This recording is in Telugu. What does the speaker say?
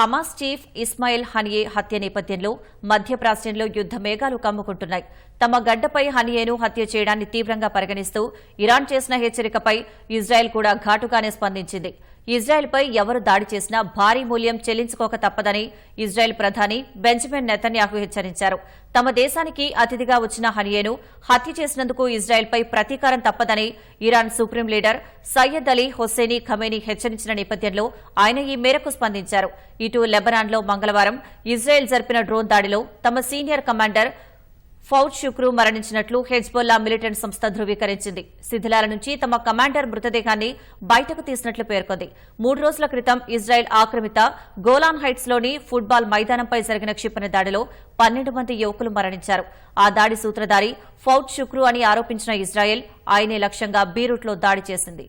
హమాస్ చీఫ్ ఇస్మాయిల్ హనియే హత్య నేపథ్యంలో మధ్యప్రాచ్యంలో యుద్ద మేఘాలు కమ్ముకుంటున్నాయి. తమ గడ్డపై హనియేను హత్య చేయడాన్ని తీవ్రంగా పరిగణిస్తూ ఇరాన్ చేసిన హెచ్చరికపై ఇజ్రాయెల్ కూడా ఘాటుగానే స్పందించింది. ఇజ్రాయెల్పై ఎవరు దాడి చేసినా భారీ మూల్యం చెల్లించుకోక తప్పదని ఇజ్రాయెల్ ప్రధాని బెంజమిన్ నెతన్యాహు హెచ్చరించారు. తమ దేశానికి అతిథిగా వచ్చిన హనియేను హత్య చేసినందుకు ఇజ్రాయెల్పై ప్రతీకారం తప్పదని Iran supreme leader Sayyid Ali Hosseini Khamenei హెచ్చరించిన నేపథ్యంలో ఆయన ఈ మేరకు స్పందించారు. ఇటు లెబనాన్లో మంగళవారం ఇజ్రాయెల్ జరిపిన డ్రోన్ దాడిలో తమ సీనియర్ కమాండర్ ఫౌజ్ షుక్రు మరణించినట్లు హెజ్బొల్లా మిలిటెంట్ సంస్థ ధృవీకరించింది. శిథిలాల నుంచి తమ కమాండర్ మృతదేహాన్ని బయటకు తీసినట్లు పేర్కొంది. మూడు రోజుల క్రితం ఇజ్రాయెల్ ఆక్రమిత గోలాన్ హైట్స్లోని ఫుట్బాల్ మైదానంపై జరిగిన క్షిపణి దాడిలో పన్నెండు మంది యువకులు మరణించారు. ఆ దాడి సూత్రధారి ఫౌజ్ షుక్రు అని ఆరోపించిన ఇజ్రాయెల్ ఆయనే లక్ష్యంగా బీరూట్లో దాడి చేసింది.